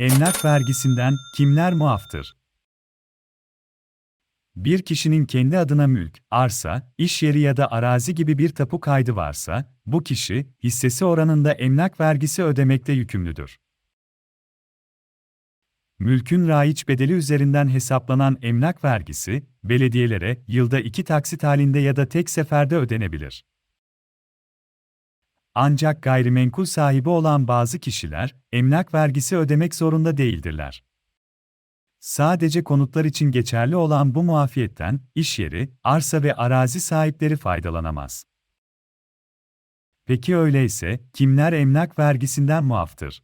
Emlak vergisinden kimler muaftır? Bir kişinin kendi adına mülk, arsa, iş yeri ya da arazi gibi bir tapu kaydı varsa, bu kişi, hissesi oranında emlak vergisi ödemekte yükümlüdür. Mülkün raiç bedeli üzerinden hesaplanan emlak vergisi, belediyelere yılda iki taksit halinde ya da tek seferde ödenebilir. Ancak gayrimenkul sahibi olan bazı kişiler, emlak vergisi ödemek zorunda değildirler. Sadece konutlar için geçerli olan bu muafiyetten, iş yeri, arsa ve arazi sahipleri faydalanamaz. Peki öyleyse, kimler emlak vergisinden muaftır?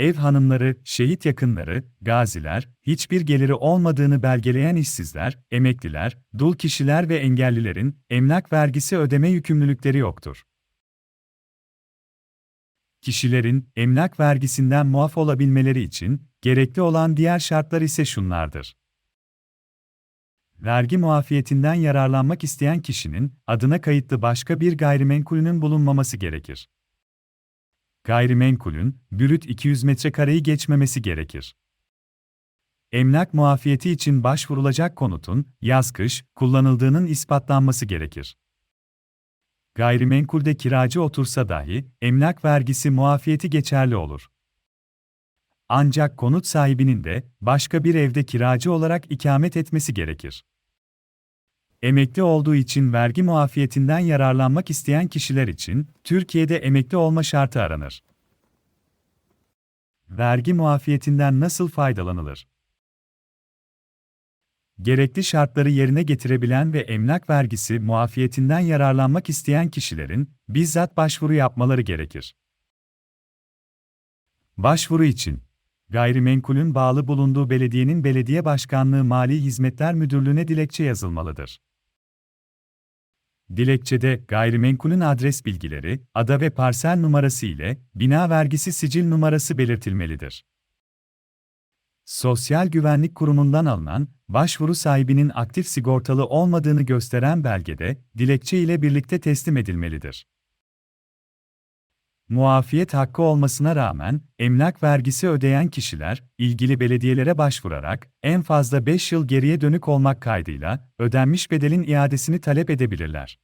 Ev hanımları, şehit yakınları, gaziler, hiçbir geliri olmadığını belgeleyen işsizler, emekliler, dul kişiler ve engellilerin emlak vergisi ödeme yükümlülükleri yoktur. Kişilerin emlak vergisinden muaf olabilmeleri için gerekli olan diğer şartlar ise şunlardır. Vergi muafiyetinden yararlanmak isteyen kişinin adına kayıtlı başka bir gayrimenkulünün bulunmaması gerekir. Gayrimenkulün bürüt 200 metrekareyi geçmemesi gerekir. Emlak muafiyeti için başvurulacak konutun yaz-kış kullanıldığının ispatlanması gerekir. Gayrimenkulde kiracı otursa dahi emlak vergisi muafiyeti geçerli olur. Ancak konut sahibinin de başka bir evde kiracı olarak ikamet etmesi gerekir. Emekli olduğu için vergi muafiyetinden yararlanmak isteyen kişiler için Türkiye'de emekli olma şartı aranır. Vergi muafiyetinden nasıl faydalanılır? Gerekli şartları yerine getirebilen ve emlak vergisi muafiyetinden yararlanmak isteyen kişilerin bizzat başvuru yapmaları gerekir. Başvuru için gayrimenkulün bağlı bulunduğu belediyenin belediye başkanlığı Mali Hizmetler Müdürlüğü'ne dilekçe yazılmalıdır. Dilekçede gayrimenkulün adres bilgileri, ada ve parsel numarası ile bina vergisi sicil numarası belirtilmelidir. Sosyal Güvenlik Kurumu'ndan alınan, başvuru sahibinin aktif sigortalı olmadığını gösteren belgede, dilekçe ile birlikte teslim edilmelidir. Muafiyet hakkı olmasına rağmen, emlak vergisi ödeyen kişiler, ilgili belediyelere başvurarak, en fazla 5 yıl geriye dönük olmak kaydıyla, ödenmiş bedelin iadesini talep edebilirler.